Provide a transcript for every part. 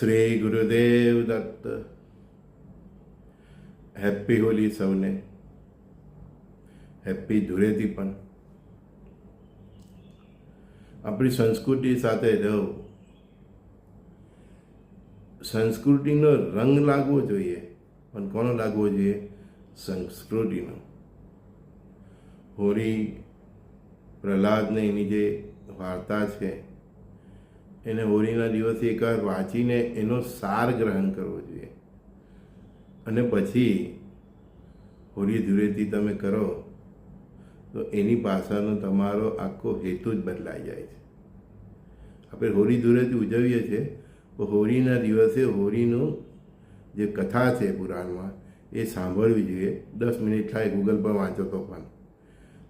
Shri Gurudev Datt happy Holi સૌને happy Dhuleti પણ આપણી સંસ્કૃતિ સાથે રહો. સંસ્કૃતિનો રંગ લાગવો જોઈએ. પણ કોનો લાગવો જોઈએ? સંસ્કૃતિનો. હોળી, પ્રહલાદને એની જે વાર્તા છે એને હોળીના દિવસે એકવાર વાંચીને એનો સાર ગ્રહણ કરવો જોઈએ. અને પછી હોળી ધૂળેથી તમે કરો, તો એની પાછળનો તમારો આખો હેતુ જ બદલાઈ જાય છે. આપણે હોળી ધૂળેથી ઉજવીએ છીએ, તો હોળીના દિવસે હોળીનું જે કથા છે પુરાણમાં, એ સાંભળવી જોઈએ. દસ મિનિટ થાય, ગૂગલ પર વાંચો તો પણ.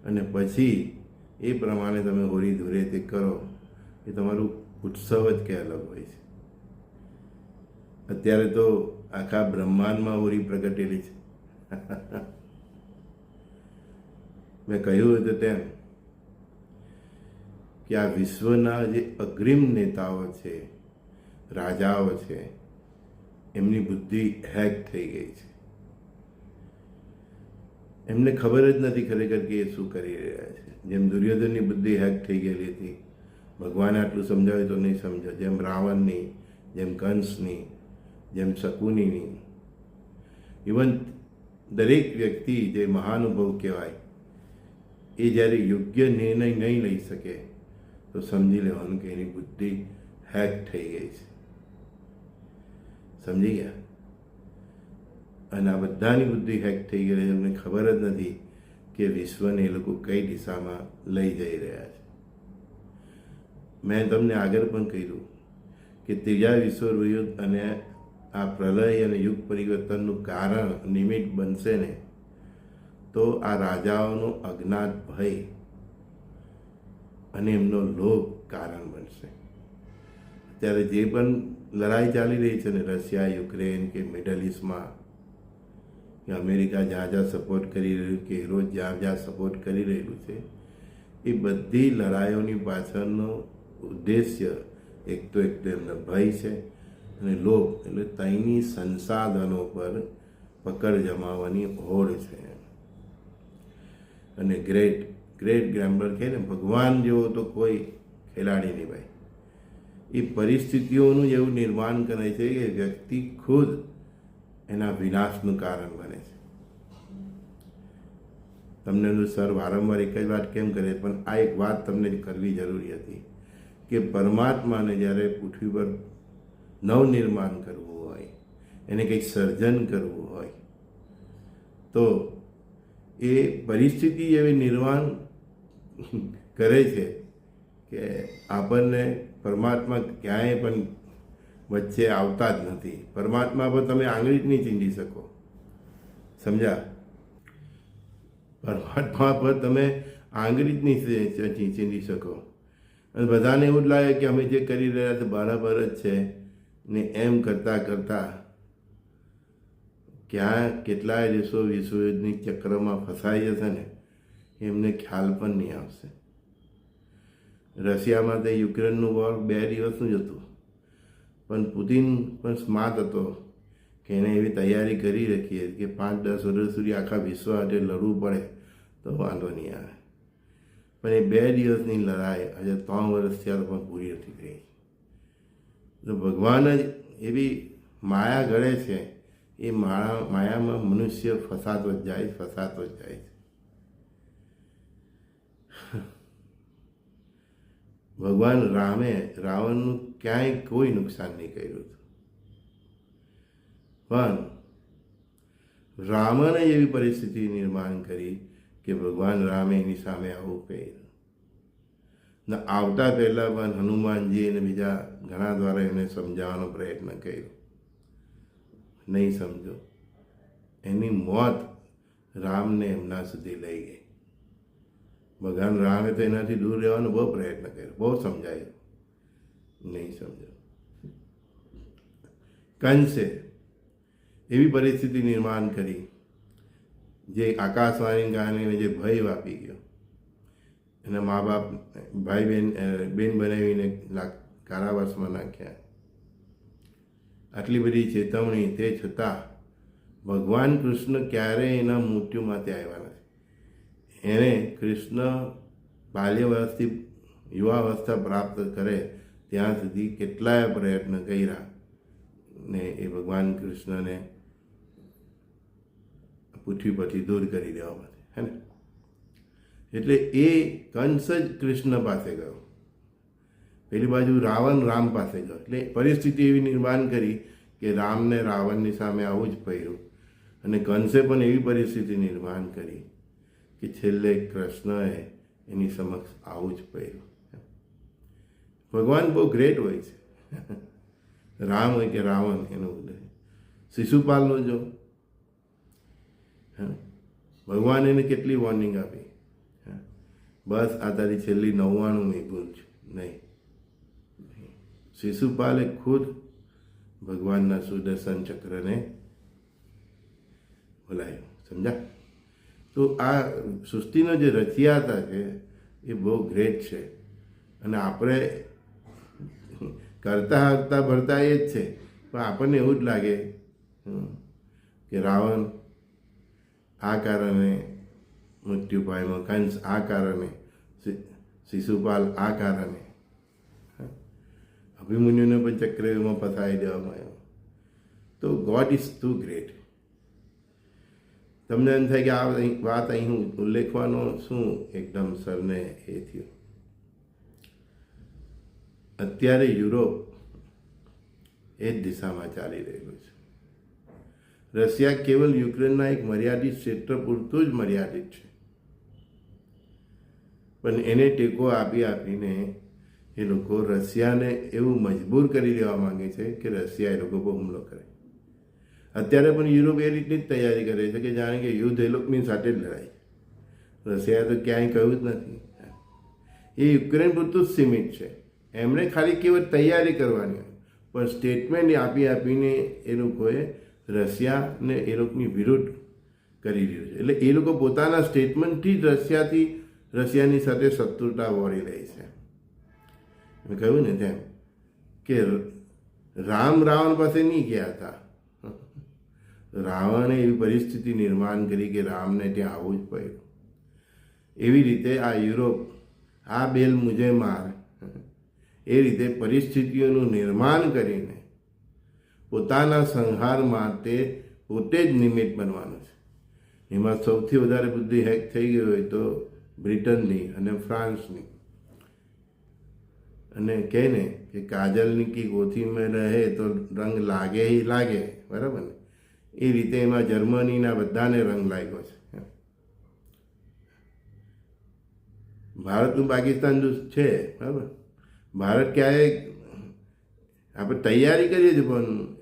અને પછી એ પ્રમાણે તમે હોળી ધૂળેથી કરો, એ તમારું ઉત્સવ જ કે અલગ હોય છે. અત્યારે તો આખા બ્રહ્માંડમાં ઓરી પ્રગટેલી છે. મેં કહ્યું હતું તેમ કે આ વિશ્વના જે અગ્રિમ નેતાઓ છે, રાજાઓ છે, એમની બુદ્ધિ હેક થઈ ગઈ છે. એમને ખબર જ નથી ખરેખર કે એ શું કરી રહ્યા છે. જેમ દુર્યોધનની બુદ્ધિ હેક થઈ ગયેલી હતી ભગવાને આટલું સમજાવ્યું તો નહીં સમજો. જેમ રાવણની, જેમ કંસની, જેમ શકુનીની. ઇવન દરેક વ્યક્તિ જે મહાનુભવ કહેવાય, એ જ્યારે યોગ્ય નિર્ણય નહીં લઈ શકે, તો સમજી લેવાનું કે એની બુદ્ધિ હેક થઈ ગઈ છે. સમજી ગયા? અને આ બધાની બુદ્ધિ હેક થઈ ગઈ એમને ખબર જ નથી કે વિશ્વને એ લોકો કઈ દિશામાં લઈ જઈ રહ્યા છે. મેં તમને આગળ પણ કહ્યું કે ત્રીજા વિશ્વયુદ્ધ અને આ પ્રલય અને યુગ પરિવર્તનનું કારણ નિમિત્ત બનશે ને, તો આ રાજાઓનો અજ્ઞાત ભય અને એમનો લોભ કારણ બનશે. અત્યારે જે પણ લડાઈ ચાલી રહી છે ને, રશિયા, યુક્રેન કે મિડલ ઇસ્ટમાં, કે અમેરિકા જ્યાં જ્યાં સપોર્ટ કરી રહ્યું, કે રોજ જ્યાં જ્યાં સપોર્ટ કરી રહ્યું છે, એ બધી લડાઈઓની પાછળનો ઉદ્દેશ્ય એક તો એક તો એમનો ભય છે અને લોભ, એટલે તઈની સંસાધનો પર પકડ જમાવવાની હોડ છે. અને ગ્રેટ ગ્રેટ ગ્રેમ્બર કહે ને, ભગવાન જેવો તો કોઈ ખેલાડી નહીં ભાઈ. એ પરિસ્થિતિઓનું એવું નિર્માણ કરે છે કે વ્યક્તિ ખુદ એના વિનાશનું કારણ બને છે. તમને એનું સર વારંવાર એક જ વાત કેમ કરે? પણ આ એક વાત તમને કરવી જરૂરી હતી. કે પરમાત્માને જ્યારે પૃથ્વી પર નવનિર્માણ કરવું હોય, એને કંઈક સર્જન કરવું હોય, તો એ પરિસ્થિતિ એવી નિર્માણ કરે છે કે આપણને પરમાત્મા ક્યાંય પણ વચ્ચે આવતા જ નથી. પરમાત્મા પર તમે આંગળી જ નહીં ચીંધી શકો. સમજ્યા? પરમાત્મા પર તમે આંગળી જ નહીં ચીંધી શકો. બધાને એવું જ લાગે કે અમે જે કરી રહ્યા છે બરાબર જ છે. ને એમ કરતાં કરતાં ક્યાં કેટલાય દેશો વિશ્વયુદ્ધની ચક્રમાં ફસાઈ જશે ને, એમને ખ્યાલ પણ નહીં આવશે. રશિયામાં તે યુક્રેનનું વોર બે દિવસનું જ હતું. પણ પુતિન પણ સ્માર્ટ હતો કે એને એવી તૈયારી કરી રાખીએ કે પાંચ દસ વર્ષ સુધી આખા વિશ્વ માટે લડવું પડે તો વાંધો નહીં આવે. પણ એ બે દિવસની લડાઈ આજે ત્રણ વર્ષ ત્યારે પણ પૂરી નથી થઈ. તો ભગવાન જ એવી માયા ગળે છે, એ માયા માયામાં મનુષ્ય ફસાતો જ જાય, ફસાતો જ જાય. છે ભગવાન રામે રાવણનું ક્યાંય કોઈ નુકસાન નહીં કર્યું હતું. પણ રામને એવી પરિસ્થિતિ નિર્માણ કરી કે ભગવાન રામે એની સામે આવું કર્યું ને આવતા પહેલાં પણ હનુમાનજી અને બીજા ઘણા દ્વારા એમને સમજાવવાનો પ્રયત્ન કર્યો. નહીં સમજો. એની મોત રામને એમના સુધી લઈ ગઈ. ભગવાન રામે તો એનાથી દૂર રહેવાનો બહુ પ્રયત્ન કર્યો. બહુ સમજાયું. નહીં સમજો. કંસે એવી પરિસ્થિતિ નિર્માણ કરી, જે આકાશવાણી ગાને જે ભય વાપી ગયો. એના મા બાપ, ભાઈ બહેન બેન બનાવીને કારાવાસમાં નાખ્યા. આટલી બધી ચેતવણી તે છતાં ભગવાન કૃષ્ણ ક્યારેય એના મૃત્યુમાંથી આવ્યા નથી. એણે કૃષ્ણ બાલ્યવસ્થથી યુવાવસ્થા પ્રાપ્ત કરે ત્યાં સુધી કેટલાય પ્રયત્ન કર્યા ને એ ભગવાન કૃષ્ણને પૃથ્વી પરથી દૂર કરી દેવા માટે હે ને? એટલે એ કંસ જ કૃષ્ણ પાસે ગયો. પેલી બાજુ રાવણ રામ પાસે ગયો. એટલે પરિસ્થિતિ એવી નિર્માણ કરી કે રામને રાવણની સામે આવવું જ પડ્યું અને કંસે પણ એવી પરિસ્થિતિ નિર્માણ કરી કે છેલ્લે કૃષ્ણએ એની સમક્ષ આવવું જ પડ્યું ભગવાન બહુ ગ્રેટ હોય છે. રામ હોય કે રાવણ, એનું ઉદય. શિશુપાલનો જો. ભગવાન એને કેટલી વોર્નિંગ આપી. બસ આ તારી છેલ્લી નવ્વાણુંમી ભૂલ છે. નહીં. શિશુપાલે ખુદ ભગવાનના સુદર્શન ચક્રને બોલાયું સમજા તો આ સૃષ્ટિનો જે રચિયાતા છે, એ બહુ ગ્રેટ છે. અને આપણે કરતા હરતા ભરતા એ જ છે. પણ આપણને એવું જ લાગે કે રાવણ આ કારણે મૃત્યુ પામ્યો. કંસ આ કારણે શિશુપાલ આ કારણે. અભિમન્યુને પણ ચક્રવ્યૂહમાં ફસાઈ દેવામાં આવ્યો. તો ગોડ ઇઝ ટુ ગ્રેટ તમને એમ થાય કે આ વાત અહીં ઉલ્લેખવાનો શું એકદમ સરને એ થયું. અત્યારે યુરોપ એ જ દિશામાં ચાલી રહ્યું છે. રશિયા કેવલ યુક્રેનના એક મર્યાદિત ક્ષેત્ર પૂરતું જ મર્યાદિત છે. પણ એને ટેકો આપી આપીને એ લોકો રશિયાને એવું મજબૂર કરી દેવા માંગે છે કે રશિયા એ લોકો પર હુમલો કરે. અત્યારે પણ યુરોપ એ રીતની જ તૈયારી કરે છે કે જાણે કે યુદ્ધ એ લોકોની સાથે જ લડાય. રશિયાએ તો ક્યાંય કહ્યું જ નથી. એ યુક્રેન પૂરતું જ સીમિત છે. એમણે ખાલી કેવળ તૈયારી કરવાની હોય. પણ સ્ટેટમેન્ટ આપી આપીને એ લોકોએ રશિયાને એ લોકોની વિરુદ્ધ કરી દીધું છે. એટલે એ લોકો પોતાના સ્ટેટમેન્ટથી જ રશિયાથી રશિયાની સાથે શત્રુતા વળી રહી છે. મેં કહ્યું ને તેમ કે રામ રાવણ પાસે નહીં ગયા હતા. રાવણે એવી પરિસ્થિતિ નિર્માણ કરી કે રામને ત્યાં આવવું જ પડ્યું. એવી રીતે આ યુરોપ, આ બેલ મુજે માર એ રીતે પરિસ્થિતિઓનું નિર્માણ કરીને પોતાના સંહાર માટે પોતે જ નિમિત્ત બનવાનું છે. એમાં સૌથી વધારે બુદ્ધિ હેક થઈ ગઈ હોય તો બ્રિટનની અને ફ્રાન્સની. અને કહે ને કે કાજલની કી ગોથી મેં રહે તો રંગ લાગે એ લાગે, બરાબર ને? એ રીતે એમાં જર્મનીના બધાને રંગ લાગ્યો છે. ભારતનું પાકિસ્તાન જો છે, બરાબર? ભારત ક્યાંય આપણે તૈયારી કરીએ છીએ, પણ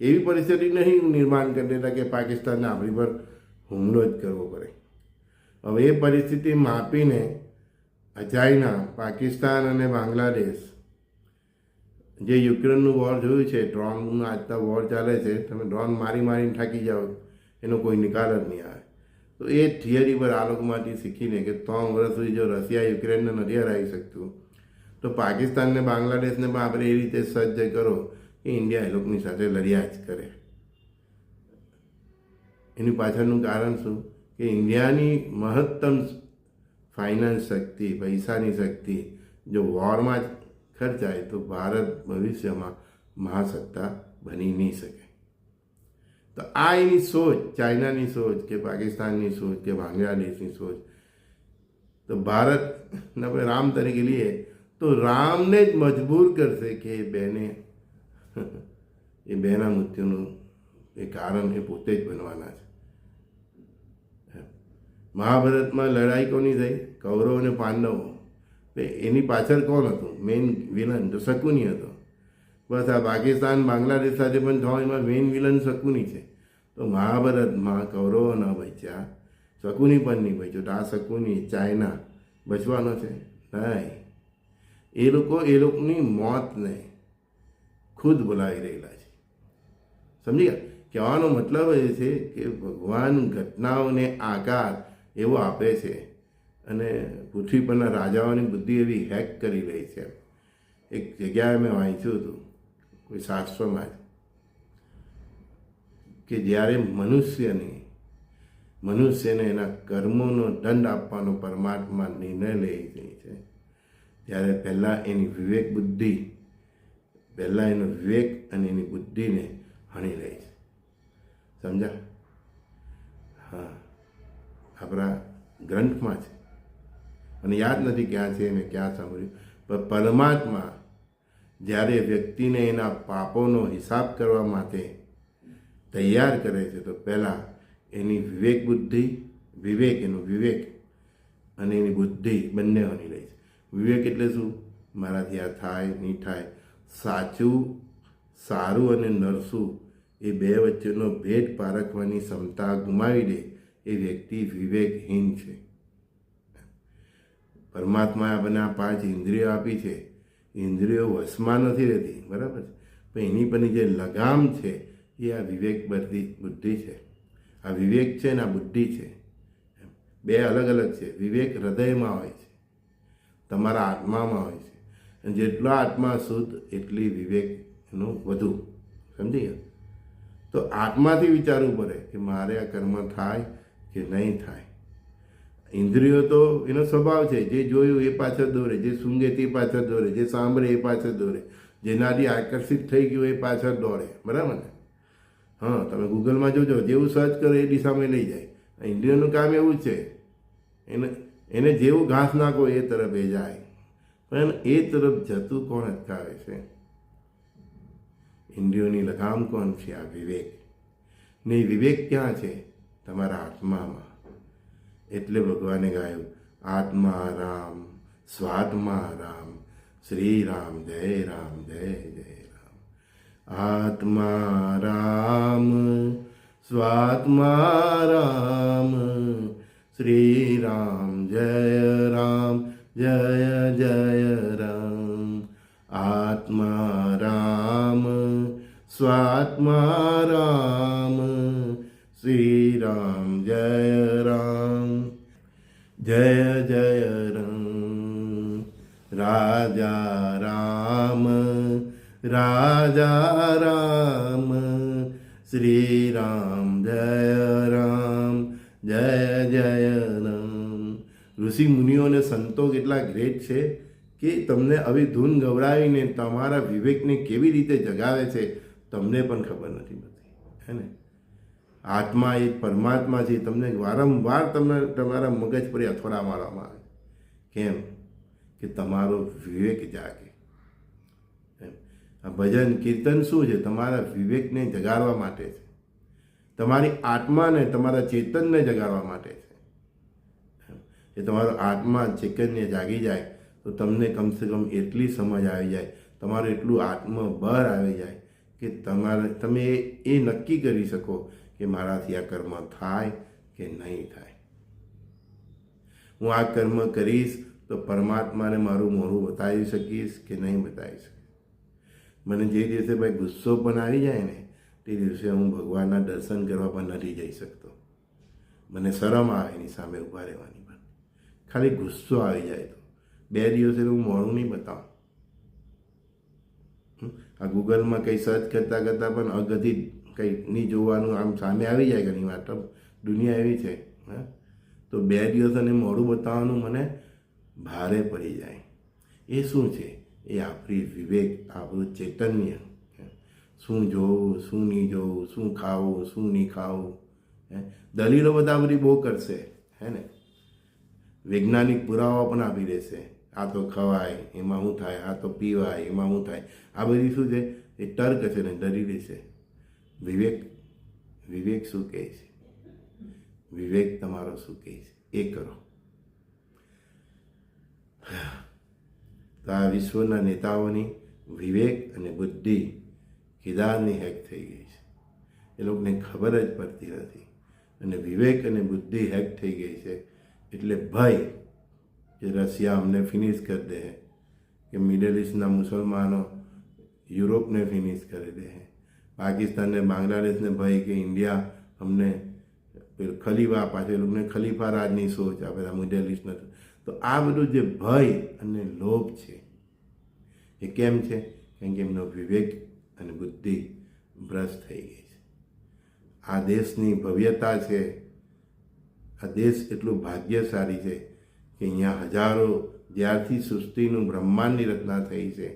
એવી પરિસ્થિતિ નહીં નિર્માણ કરી દેતા કે પાકિસ્તાનને આપણી પર હુમલો જ કરવો પડે. હવે એ પરિસ્થિતિ માપીને ચાઇના પાકિસ્તાન અને બાંગ્લાદેશ જે યુક્રેનનું વોર જોયું છે ડ્રોનનું આજતા વોર ચાલે છે, તમે ડ્રોન મારી મારીને થાકી જાઓ, એનો કોઈ નિકાલ જ નહીં આવે. તો એ થિયરી પર આ લોકોમાંથી શીખીને કે ત્રણ વર્ષ સુધી જો રશિયા યુક્રેનને નથી હરાવી શકતું, તો પાકિસ્તાનને બાંગ્લાદેશને પણ આપણે એ રીતે સજ્જ કરો કે ઇન્ડિયા એ લોકોની સાથે લડ્યા જ કરે. એની પાછળનું કારણ શું? કે ઇન્ડિયાની મહત્તમ ફાઇનાન્સ શક્તિ, પૈસાની શક્તિ જો વોરમાં જ ખર્ચાય તો ભારત ભવિષ્યમાં મહાસત્તા બની નહીં શકે. તો આ એની સોચ, ચાઇનાની સોચ કે પાકિસ્તાનની સોચ કે બાંગ્લાદેશની સોચ, તો ભારતને આપણે રામ તરીકે લઈએ તો રામને જ મજબૂર કરશે કે બેને, એ બેના મૃત્યુનું એ કારણ એ પોતે જ બનવાના છે. મહાભારતમાં લડાઈ કોની થઈ? કૌરવ અને પાંડવો. એની પાછળ કોણ હતું? મેઇન વિલન, તો શકુની હતો. બસ આ પાકિસ્તાન, બાંગ્લાદેશ સાથે પણ થવા એમાં મેઇન વિલન શકુની છે. તો મહાભારતમાં કૌરવો ન બચ્યા, શકુની પણ નહીં બચ્યો. તો આ શકુની ચાઇના બચવાનો છે? નહીં. એ લોકો, એ લોકોની મોતને ખુદ બોલાવી રહેલા છે. સમજી ગયા? કહેવાનો મતલબ એ છે કે ભગવાન ઘટનાઓને આકાર એવો આપે છે. અને પૃથ્વી પરના રાજાઓની બુદ્ધિ એવી હેક કરી રહી છે. એક જગ્યાએ મેં વાંચ્યું હતું, કોઈ શાસ્ત્રમાં. જ કે જ્યારે મનુષ્યને મનુષ્યને એના કર્મોનો દંડ આપવાનો પરમાત્મા નિર્ણય લઈ રહી છે, ત્યારે પહેલાં એની વિવેક બુદ્ધિ, પહેલાં એનો વિવેક અને એની બુદ્ધિને હણી લે છે. સમજા હા. આપણા ગ્રંથમાં છે. અને યાદ નથી ક્યાં છે, મેં ક્યાં સાંભળ્યું. પણ પરમાત્મા જ્યારે વ્યક્તિને એના પાપોનો હિસાબ કરવા માટે તૈયાર કરે છે, તો પહેલાં એની વિવેક બુદ્ધિ, વિવેક એનું વિવેક અને એની બુદ્ધિ બંને હણી લે છે. વિવેક એટલે શું? મારાથી આ થાય, નહીં થાય. સાચું, સારું અને નરસું એ બે વચ્ચેનો ભેદ પારખવાની ક્ષમતા ગુમાવી દે એ વ્યક્તિ વિવેકહીન છે. પરમાત્માએ આપણને આ પાંચ ઇન્દ્રિયો આપી છે. ઇન્દ્રિયો વશમાં નથી રહેતી, બરાબર છે? પણ એની પરની જે લગામ છે, એ આ વિવેક બધી બુદ્ધિ છે. આ વિવેક છે ને આ બુદ્ધિ છે. બે અલગ અલગ છે. વિવેક હૃદયમાં હોય છે. તમારા આત્મામાં હોય છે. અને જેટલો આત્મા શુદ્ધ, એટલી વિવેકનું વધુ. સમજી ગયા? તો આત્માથી વિચારવું પડે કે મારે આ કર્મ થાય કે નહીં થાય. ઇન્દ્રિયો તો એનો સ્વભાવ છે, જે જોયું એ પાછળ દોરે, જે સૂંઘે તે પાછળ દોરે, જે સાંભળે એ પાછળ દોરે જેનાથી આકર્ષિત થઈ ગયું એ પાછળ દોડે બરાબર ને? હા, તમે ગૂગલમાં જોજો, જેવું સર્ચ કરો એ દિશામાં લઈ જાય. ઇન્દ્રિયોનું કામ એવું છે, એને એને જેવું ઘાસ નાખો એ તરફ એ જાય. પણ એ તરફ જતું કોણ અટકાવે છે? ઇન્દ્રિયોની લગામ કોણ છે? આ વિવેક. ને વિવેક ક્યાં છે? તમારા આત્મામાં. એટલે ભગવાને ગાયું, આત્મા રામ, સ્વાત્મા રામ, શ્રી રામ, જય રામ, જય જય રામ. આત્મા રામ, સ્વાત્મા રામ, શ્રી રામ, જય રામ, જય જય રામ. આત્મા રામ, સ્વાત્મા રામ, શ્રી રામ જય રામ જય જય રામ રાજા રામ રાજા રામ શ્રી રામ જય રામ જય જય રામ ઋષિ મુનિઓ અને સંતો કેટલા ગ્રેટ છે કે તમને આવી ધૂન ગવડાવીને તમારા વિવેકને કેવી રીતે જગાવે છે, તમને પણ ખબર નથી પડતી, હે ને? આત્મા એ પરમાત્મા છે તમને વારંવાર તમને તમારા મગજ પર અથોડા મારવામાં આવે. કેમ? કે તમારો વિવેક જાગે. આ ભજન કીર્તન શું છે? તમારા વિવેકને જગાડવા માટે છે. તમારી આત્માને, તમારા ચેતનને જગાડવા માટે છે. એ તમારો આત્મા ચેતન્ય જાગી જાય, તો તમને કમસે કમ એટલી સમજ આવી જાય, તમારું એટલું આત્મબળ આવી જાય, કે તમારે, તમે એ નક્કી કરી શકો કે મારાથી આ કર્મ થાય કે નહીં થાય. હું આ કર્મ કરીશ તો પરમાત્માને મારું મોઢું બતાવી શકીશ કે નહીં બતાવી શકીશ. મને જે દિવસે ભાઈ ગુસ્સો પણ આવી જાય ને, તે દિવસે હું ભગવાનના દર્શન કરવા પણ નથી જઈ શકતો. મને શરમ આવે એની સામે ઊભા રહેવાની પણ. ખાલી ગુસ્સો આવી જાય તો. બે દિવસે હું મોડું નહીં બતાવું? આ ગૂગલમાં કંઈ સર્ચ કરતાં કરતાં પણ અગતિ કંઈ નહીં જોવાનું, આમ સામે આવી જાય ઘણી વાર તો દુનિયા એવી છે, હા? તો બે દિવસ અને મોડું બતાવવાનું મને ભારે પડી જાય. એ શું છે? એ આપણી વિવેક, આપણું ચૈતન્ય શું જોવું, શું નહીં જોવું, શું ખાવું, શું નહીં ખાવું, હે? દલીલો બધા બધી બહુ કરશે, હે ને? વૈજ્ઞાનિક પુરાવા પણ આપી દેશે. આ તો ખવાય, એમાં શું થાય, આ તો પીવાય, એમાં શું થાય. આ બધી શું છે? એ તર્ક છે ને, ડરી દેશે. વિવેક વિવેક શું કહે છે? વિવેક તમારો શું કહે છે? એ કરો. તો આ વિશ્વના નેતાઓની વિવેક અને બુદ્ધિ કિદારની હેક થઈ ગઈ છે. એ લોકોને ખબર જ પડતી નથી. અને વિવેક અને બુદ્ધિ હેક થઈ ગઈ છે એટલે ભય કે રશિયા અમને ફિનિશ કરી દે, કે મિડલ ઇસ્ટના મુસલમાનો યુરોપને ફિનિશ કરી દે. પાકિસ્તાનને, બાંગ્લાદેશને ભય કે ઇન્ડિયા અમને ખલીફા પાછળ લોકોને ખલીફા રાજની સોચ આ બધા મિડલ તો આ બધું જે ભય અને લોભ છે, એ કેમ છે? કેમ કે એમનો વિવેક અને બુદ્ધિ ભ્રષ્ટ થઈ ગઈ છે. આ દેશની ભવ્યતા છે, આ દેશ એટલું ભાગ્યશાળી છે કે અહીંયા હજારો જ્યારથી સૃષ્ટિનું બ્રહ્માંડની રચના થઈ છે,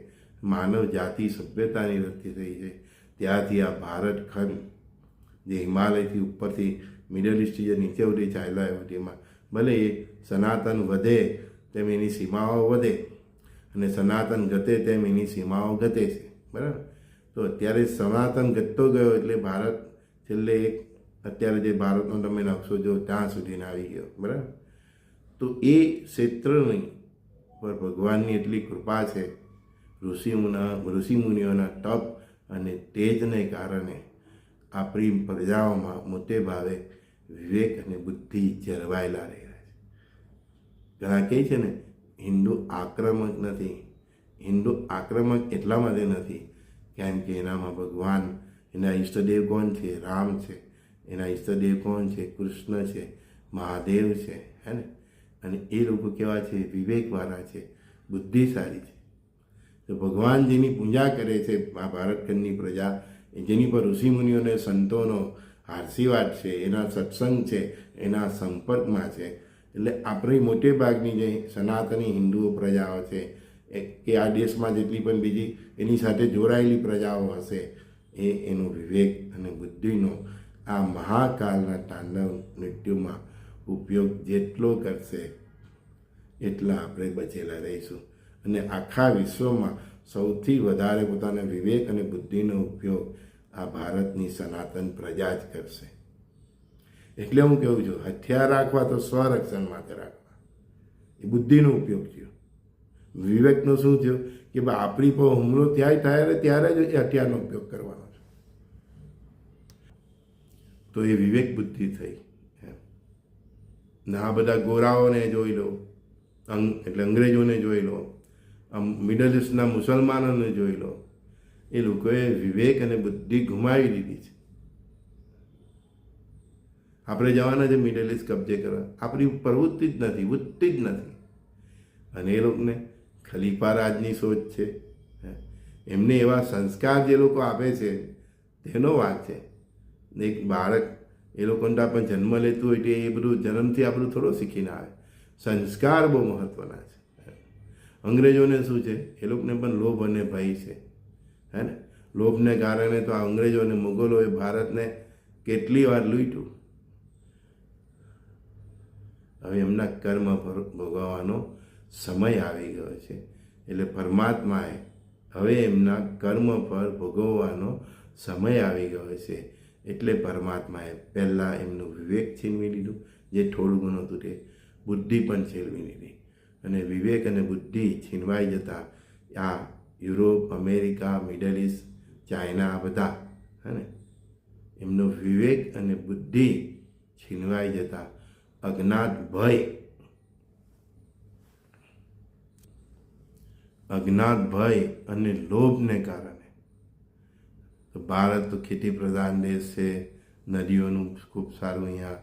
માનવ જાતિ સભ્યતાની રચના થઈ છે ત્યારથી આ ભારત ખંડ, જે હિમાલયથી ઉપરથી મિડલ ઇસ્ટથી જે નીચે ઉડી ચાલ્યા હોય તેમાં, ભલે એ સનાતન વધે તેમ એની સીમાઓ વધે અને સનાતન ઘટે તેમ એની સીમાઓ ઘટે છે, બરાબર? તો અત્યારે સનાતન ઘટતો ગયો એટલે ભારત છેલ્લે એક, અત્યારે જે ભારતનો તમે નકશો જો ત્યાં સુધીને આવી ગયો, બરાબર? તો એ ક્ષેત્રની પર ભગવાનની એટલી કૃપા છે, ઋષિમુના, ઋષિમુનિઓના તપ અને તેજને કારણે આપણી પ્રજાઓમાં મોટે ભાવે વિવેક અને બુદ્ધિ જળવાયેલા રહ્યા છે. ઘણા કહે છે ને, હિન્દુ આક્રમક નથી. હિન્દુ આક્રમક એટલા માટે નથી કેમ કે એનામાં ભગવાન, એના ઈષ્ટદેવ કોણ છે? રામ છે. એના ઈષ્ટદેવ કોણ છે? કૃષ્ણ છે. મહાદેવ છે. હે ને? અને એ લોકો કેવા છે? વિવેકવાળા છે. બુદ્ધિશાળી છે. તો ભગવાન જેની પૂજા કરે છે આ ભારતખંડની પ્રજા જેની પર ઋષિમુનિઓને સંતોનો આશીર્વાદ છે, એના સત્સંગ છે, એના સંપર્કમાં છે. એટલે આપણી મોટે ભાગની જે સનાતની હિન્દુઓ પ્રજાઓ છે કે આ દેશમાં જેટલી પણ બીજી એની સાથે જોડાયેલી પ્રજાઓ હશે, એ એનો વિવેક અને બુદ્ધિનો આ મહાકાલના તાંડવ નૃત્યોમાં ઉપયોગ જેટલો કરશે, એટલા આપણે બચેલા રહીશું. અને આખા વિશ્વમાં સૌથી વધારે પોતાના વિવેક અને બુદ્ધિનો ઉપયોગ આ ભારતની સનાતન પ્રજા જ કરશે. એટલે હું કહું છું, હથિયાર રાખવા તો સ્વરક્ષણ માટે રાખવા. એ બુદ્ધિનો ઉપયોગ થયો. વિવેકનો શું થયો? કે ભાઈ આપણી પર હુમલો ત્યારે થાય ત્યારે જ એ હથિયારનો ઉપયોગ કરવાનો છે. તો એ વિવેક બુદ્ધિ થઈ. ને આ બધા ગોરાઓને જોઈ લો. અંગ, એટલે અંગ્રેજોને જોઈ લો. મિડલ ઇસ્ટના મુસલમાનોને જોઈ લો. એ લોકોએ વિવેક અને બુદ્ધિ ગુમાવી દીધી છે. આપણે જવાના છે મિડલ ઇસ્ટ કબજે કરવા. આપણી પ્રવૃત્તિ જ નથી વૃત્તિ જ નથી. અને એ લોકોને ખલીફા રાજની સોચ છે. એમને એવા સંસ્કાર જે લોકો આપે છે, તેનો વાત છે. એક બાળક, એ લોકોને પણ જન્મ લેતું હોય એટલે એ બધું જન્મથી આપણું થોડો શીખીને આવે. સંસ્કાર બહુ મહત્ત્વના છે. અંગ્રેજોને શું છે? એ લોકોને પણ લોભ અને ભય છે. હે ને? લોભને કારણે તો આ અંગ્રેજો અને મુગલોએ ભારતને કેટલી વાર લૂંટ્યું. હવે એમના કર્મ ભોગવવાનો સમય આવી ગયો છે. એટલે પરમાત્માએ હવે એમના કર્મ પર ભોગવવાનો સમય આવી ગયો છે. એટલે પરમાત્માએ પહેલાં એમનું વિવેક છીનવી લીધું, જે થોડું ઘણું હતું તે બુદ્ધિ પણ છીનવી લીધી. અને વિવેક અને બુદ્ધિ છીનવાઈ જતા આ Europe, America, middle east China બધા, હે ને? એમનો વિવેક અને બુદ્ધિ છીનવાઈ જતા અજ્ઞાત ભય. અજ્ઞાત ભય અને લોભને કારણે. ભારત તો ખેતી પ્રધાન દેશ છે, નદીઓનું ખૂબ સારું અહીંયા,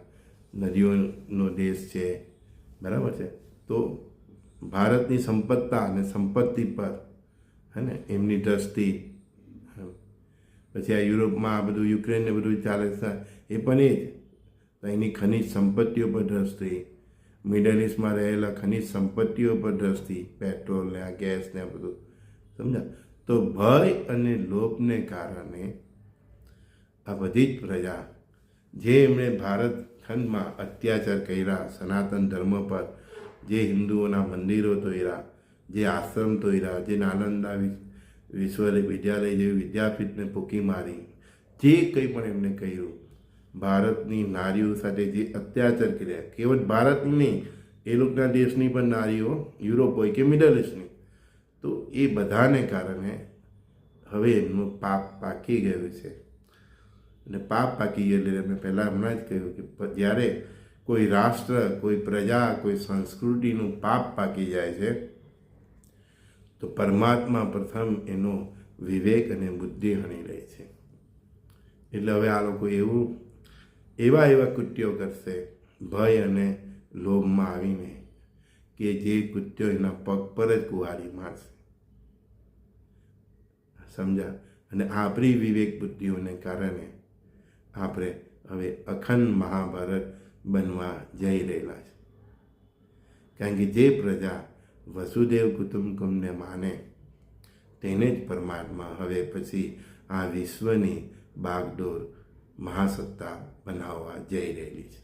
નદીઓનો દેશ છે, બરાબર છે? તો ભારતની સંપત્તા અને સંપત્તિ પર હે ને એમની દ્રષ્ટિ. પછી આ યુરોપમાં આ બધું યુક્રેન ને બધું ચાલે છે, એ પણ એ જ. અહીંની ખનિજ સંપત્તિઓ પર દ્રષ્ટિ. મિડલ ઇસ્ટમાં રહેલા ખનિજ સંપત્તિઓ પર દ્રષ્ટિ, પેટ્રોલ ને આ ગેસ ને આ બધું. સમજા તો ભય અને લોભને કારણે આ બધી જ પ્રજા, જે એમણે ભારત ખંડમાં અત્યાચાર કર્યા, સનાતન ધર્મ પર જે હિન્દુઓના મંદિરો તોડ્યા જે આશ્રમ તોડ્યા જે નાલંદા વિશ્વ વિદ્યાલય જેવી વિદ્યાપીઠને પૂકી મારી, જે કંઈ પણ એમને કહ્યું, ભારતની નારીઓ સાથે જે અત્યાચાર કર્યા કેવળ ભારતની નહીં, એ લોકોના દેશની પણ નારીઓ, યુરોપ હોય કે મિડલ ઇસ્ટની, તો એ બધાને કારણે હવે એમનું પાપ પાકી ગયું છે. અને પાપ પાકી ગયું એટલે મેં પહેલાં હમણાં જ કહ્યું કે જ્યારે કોઈ રાષ્ટ્ર, કોઈ પ્રજા, કોઈ સંસ્કૃતિનું પાપ પાકી જાય છે, તો પરમાત્મા પ્રથમ એનો વિવેક અને બુદ્ધિ હણી રહી છે. એટલે હવે આ લોકો એવું, એવા એવા કૃત્યો કરશે, ભય અને લોભમાં આવીને કે જે કૃત્યો એના પગ પર જ કુહાડી મારશે. સમજા? અને આપણી વિવેક બુદ્ધિઓને કારણે આપણે હવે અખંડ મહાભારત બનવા જઈ રહેલા છે. કારણ કે જે પ્રજા વસુદેવ કુટુંબકમને માને, તેને જ પરમાત્મા હવે પછી આ વિશ્વની બાગડોર મહાસત્તા બનાવવા જઈ રહેલી છે.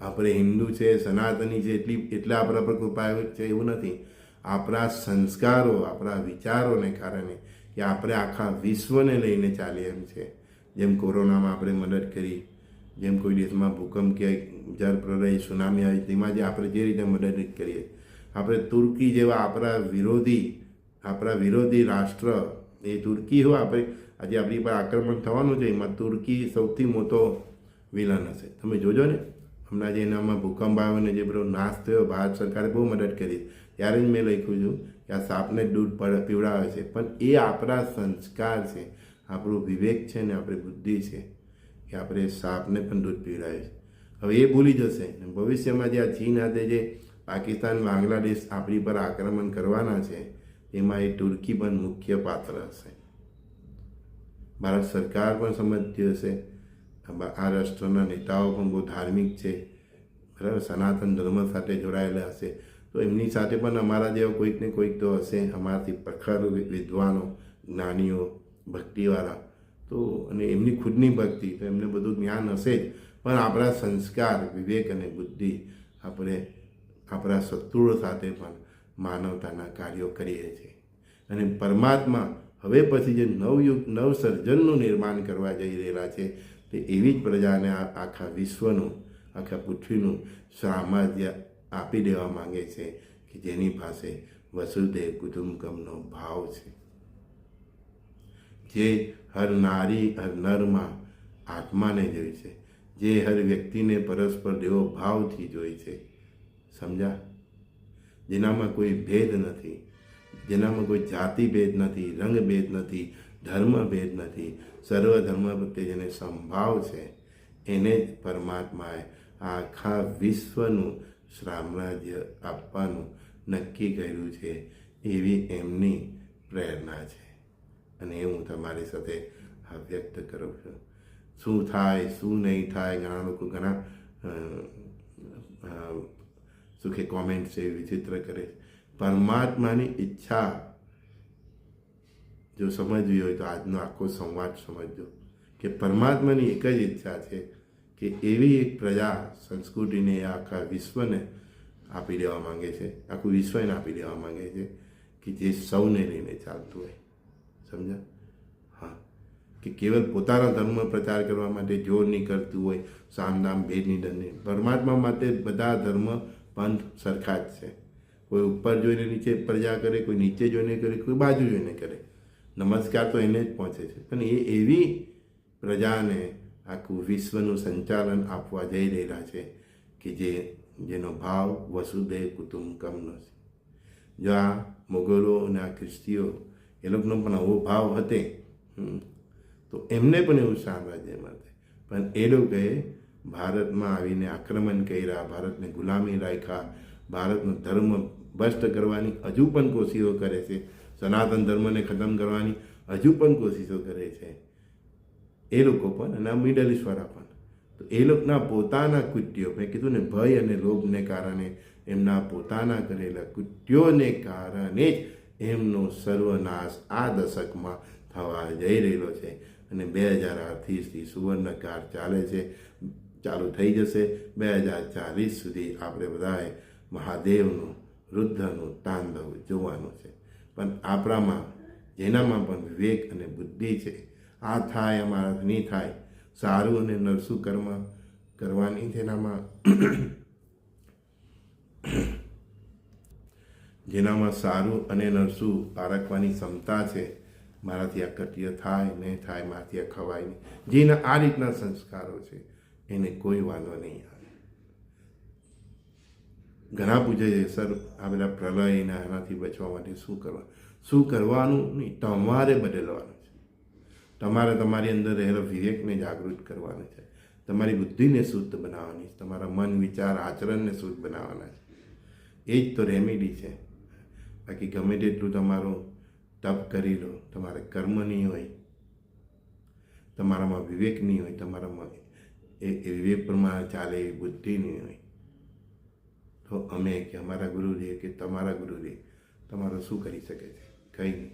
આપણે હિન્દુ છે, સનાતની છે, એટલી, એટલા આપણા પર કૃપા છે, એવું નથી. આપણા સંસ્કારો, આપણા વિચારોને કારણે કે આપણે આખા વિશ્વને લઈને ચાલીએ એમ છે. જેમ કોરોનામાં આપણે મદદ કરી જેમ કોઈ દેશમાં ભૂકંપ કે જળ પ્રલય સુનામી આવી તેમાં જે આપણે જે રીતે મદદ કરીએ. આપણે તુર્કી જેવા આપણા વિરોધી આપણા વિરોધી રાષ્ટ્ર, એ તુર્કી હોય આપણે, આજે આપણી પર આક્રમણ થવાનું છે, એમાં તુર્કી સૌથી મોટો વિલન હશે. તમે જોજો ને, હમણાં જે એનામાં ભૂકંપ આવ્યો ને, જે બધો નાશ થયો, ભારત સરકારે બહુ મદદ કરી. ત્યારે જ મેં લખ્યું છું કે આ સાપને દૂધ પીવડાવે છે. પણ એ આપણા સંસ્કાર છે, આપણું વિવેક છે ને, આપણી બુદ્ધિ છે. કે આપણે સાપને પણ દૂધ પીવડાવે હવે એ ભૂલી જશે. ભવિષ્યમાં જે આ ચીન હાથે જે પાકિસ્તાન, બાંગ્લાદેશ આપણી પર આક્રમણ કરવાના છે, એમાં એ તુર્કી પણ મુખ્ય પાત્ર હશે. ભારત સરકાર પણ સમજતી હશે. આ રાષ્ટ્રના નેતાઓ પણ બહુ ધાર્મિક છે. બરાબર? સનાતન ધર્મ સાથે જોડાયેલા હશે. તો એમની સાથે પણ અમારા જેવા કોઈક ને કોઈક તો હશે. અમારાથી પ્રખર વિદ્વાનો, જ્ઞાનીઓ, ભક્તિવાળા તો અને એમની ખુદની ભક્તિ, તો એમને બધું જ્ઞાન હશે જ. પણ આપણા સંસ્કાર, વિવેક અને બુદ્ધિ આપણે આપણા શત્રુઓ સાથે પણ માનવતાના કાર્યો કરીએ છીએ. અને પરમાત્મા હવે પછી જે નવયુગ, નવસર્જનનું નિર્માણ કરવા જઈ રહેલા છે, તે એવી જ પ્રજાને આખા વિશ્વનું, આખા પૃથ્વીનું સામ્રાજ્ય આપી દેવા માંગે છે કે જેની પાસે વસુદેવ કુટુંબકમનો ભાવ છે. જે હર નારી, હર નરમાં આત્માને જોઈ છે. જે હર વ્યક્તિને પરસ્પર દેવો ભાવથી જોઈ છે. સમજા? જેનામાં કોઈ ભેદ નથી. જેનામાં કોઈ જાતિ ભેદ નથી, રંગ ભેદ નથી, ધર્મ ભેદ નથી. સર્વ ધર્મ પ્રત્યે જેને સંભાવ છે, એને જ પરમાત્માએ આખા વિશ્વનું સામ્રાજ્ય આપવાનું નક્કી કર્યું છે એવી એમની પ્રેરણા છે. અને એ હું તમારી સાથે આ વ્યક્ત કરું છું. શું થાય, શું નહીં થાય, ઘણા લોકો ઘણા શું કે કોમેન્ટ છે, વિચિત્ર કરે પરમાત્માની ઈચ્છા જો સમજવી હોય તો આજનો આખો સંવાદ સમજજો. કે પરમાત્માની એક જ ઈચ્છા છે કે એવી એક પ્રજા સંસ્કૃતિને, આખા વિશ્વને આપી દેવા માંગે છે. આખું વિશ્વને આપી દેવા માંગે છે કે જે સૌને લઈને ચાલતું હોય. સમજા હા. કે કેવલ પોતાના ધર્મ પ્રચાર કરવા માટે જોર નહીં કરતું હોય સામનામ ભેદની દંડને પરમાત્મા માટે બધા ધર્મ પંથ સરખા જ છે. કોઈ ઉપર જોઈને નીચે પ્રજા કરે, કોઈ નીચે જોઈને કરે, કોઈ બાજુ જોઈને કરે. નમસ્કાર તો એને જ પહોંચે છે. પણ એ એવી પ્રજાને આખું વિશ્વનું સંચાલન આપવા જઈ રહેલા છે કે જે, જેનો ભાવ વસુદેવ કુટુંબકમનો છે. જો આ મોગલો અને આ ખ્રિસ્તીઓ એ લોકોનો પણ આવો ભાવ હતે. તો એમને પણ એવું સામ્રાજ્ય મળે. પણ એ લોકોએ ભારતમાં આવીને આક્રમણ કર્યા, ભારતને ગુલામી રાખ્યા, ભારતનો ધર્મ ભ્રષ્ટ કરવાની હજુ પણ કોશિશો કરે છે. સનાતન ધર્મને ખતમ કરવાની હજુ પણ કોશિશો કરે છે. એ લોકો પણ અને આ મિડલ ઈસ્ટવાળા પણ. તો એ લોકોના પોતાના કૃત્યો, મેં કીધું ને ભય અને લોભને કારણે એમના પોતાના કરેલા કૃત્યોને કારણે જ એમનો સર્વનાશ આ દશકમાં થવા જઈ રહેલો છે. અને બે હજાર અડતીસથી સુવર્ણકાર ચાલે છે. ચાલુ થઈ જશે. બે હજાર ચાલીસ સુધી આપણે બધાએ મહાદેવનું રુદ્રનું તાંડવ જોવાનું છે. પણ આપણામાં, જેનામાં પણ વિવેક અને બુદ્ધિ છે, આ થાય અમારા નહીં થાય, સારું અને નરસું કર્મ કરવાની જેનામાં જેનામાં સારું અને નરસું પારખવાની ક્ષમતા છે. મારાથી આ કટ્ય થાય, નહીં થાય, મારાથી આ ખવાય નહીં. જેના આ રીતના સંસ્કારો છે, એને કોઈ વાંધો નહીં આવે. ઘણા પૂછે છે, સર, આ બધા પ્રલયના એનાથી બચવા માટે શું કરવા શું કરવાનું નહીં, તમારે બદલવાનું છે. તમારે તમારી અંદર રહેલો વિવેકને જાગૃત કરવાનો છે. તમારી બુદ્ધિને શુદ્ધ બનાવવાની છે. તમારા મન વિચાર, આચરણને શુદ્ધ બનાવવાના છે. એ જ તો રેમેડી છે. બાકી ગમે તેટલું તમારું તપ કરી લો, તમારે કર્મ નહીં હોય, તમારામાં વિવેક નહીં હોય, તમારામાં એ વિવેક પ્રમાણે ચાલે એવી બુદ્ધિ નહીં હોય. તો અમે કે અમારા ગુરુદેવ કે તમારા ગુરુદેવ, તમારો શું કરી શકે છે? કંઈ નહીં.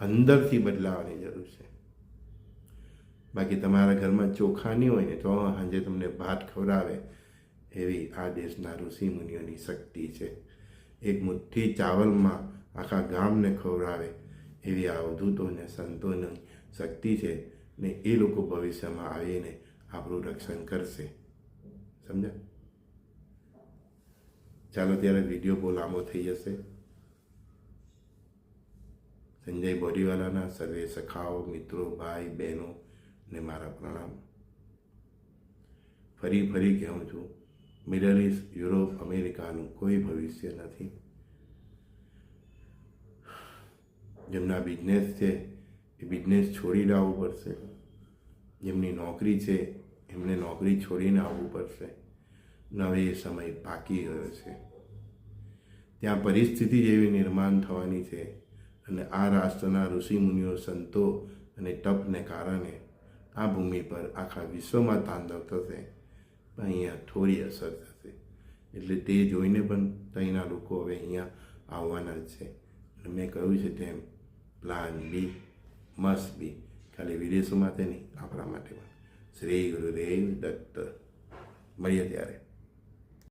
અંદરથી બદલાવાની જરૂર છે. બાકી તમારા ઘરમાં ચોખા નહીં હોય ને, તો સાંજે તમને ભાત ખવડાવે એવી આ દેશના ઋષિ મુનિઓની શક્તિ છે. એક મુઠ્ઠી ચાવલમાં આખા ગામને ખવડાવે એવી અવધૂતોને સંતોની શક્તિ છે ને એ લોકો ભવિષ્યમાં આવીને આપણું રક્ષણ કરશે. સમજા ચાલો ત્યારે વીડિયો બહુ લાંબો થઈ જશે. સંજય બોરીવાલાના સર્વે સખાઓ, મિત્રો, ભાઈ, બહેનો ને મારા પ્રણામ. ફરી ફરી કહું છું મિડલ ઇસ્ટ યુરોપ અમેરિકાનું કોઈ ભવિષ્ય નથી. જેમના બિઝનેસ છે, એ બિઝનેસ છોડીને આવવું પડશે. જેમની નોકરી છે, એમને નોકરી છોડીને આવવું પડશે. નવે એ સમય પાકી ગયો છે. ત્યાં પરિસ્થિતિ જેવી નિર્માણ થવાની છે અને આ રાષ્ટ્રના ઋષિમુનિઓ, સંતો અને તપને કારણે આ ભૂમિ પર આખા વિશ્વમાં તાંડવ થશે. અહીંયા થોડી અસર થશે. એટલે તે જોઈને પણ ત્યાંના લોકો હવે અહીંયા આવવાના જ છે મેં કહ્યું છે તેમ પ્લાન બી મસ્ત બી ખાલી વિદેશો માટે નહીં, આપણા માટે પણ. શ્રી ગુરુદેવ દત્ત. મળીએ ત્યારે.